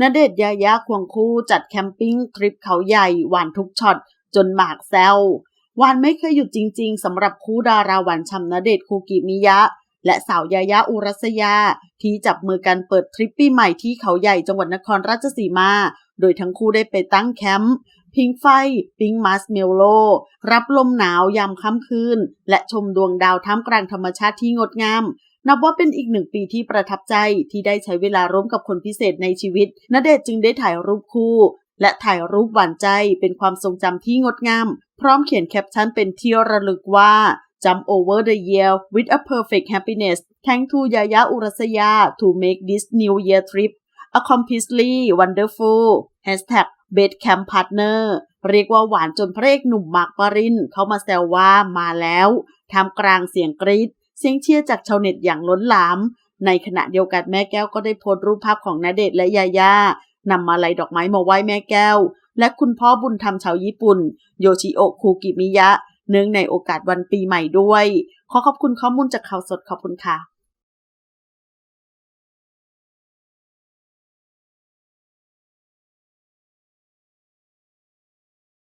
ณเดชยายาควงคู่จัดแคมปิ้งทริปเขาใหญ่หวานทุกช็อตจนหมากแซวหวานไม่เคยหยุดจริง ๆสำหรับคู่ดาราหวานฉ่ำณเดชคูกิมิยะ และสาวยายาอุรัสยา ที่จับมือกันเปิดทริปปีใหม่ที่เขาใหญ่จังหวัดนครราชสีมา โดยทั้งคู่ได้ไปตั้งแคมป์พิงไฟ ปิงมัสเมลโล รับลมหนาวยามค่ำคืน และชมดวงดาวท่ามกลางธรรมชาติที่งดงาม นับว่าเป็นอีกหนึ่งปีที่ประทับใจที่ได้ใช้เวลาร่วมกับคนพิเศษในชีวิตณเดชน์จึงได้ถ่ายรูปคู่ และถ่ายรูปหวานใจเป็นความทรงจำที่งดงาม พร้อมเขียนแคปชั่นเป็นที่ระลึกว่า Jump over the year with a perfect happiness thank to Yaya Urasaya to make this new year trip a completely wonderful hashtag best camp partner เรียกว่าหวานจนพระเอกหนุ่มมากปรินเข้ามาแซวว่ามาแล้วทำกลางเสียงกรี๊ด เสียงเชียร์จากชาวเน็ตอย่างล้นหลาม ในขณะเดียวกันแม่แก้วก็ได้โพสต์รูปภาพของณเดชน์และยาย่านำมาลัยดอกไม้มาไหว้แม่แก้ว และคุณพ่อบุญธรรมชาวญี่ปุ่น โยชิโอะคูกิมิยะ เนื่องในโอกาสวันปีใหม่ด้วย ขอขอบคุณข้อมูลจากข่าวสดขอบคุณค่ะ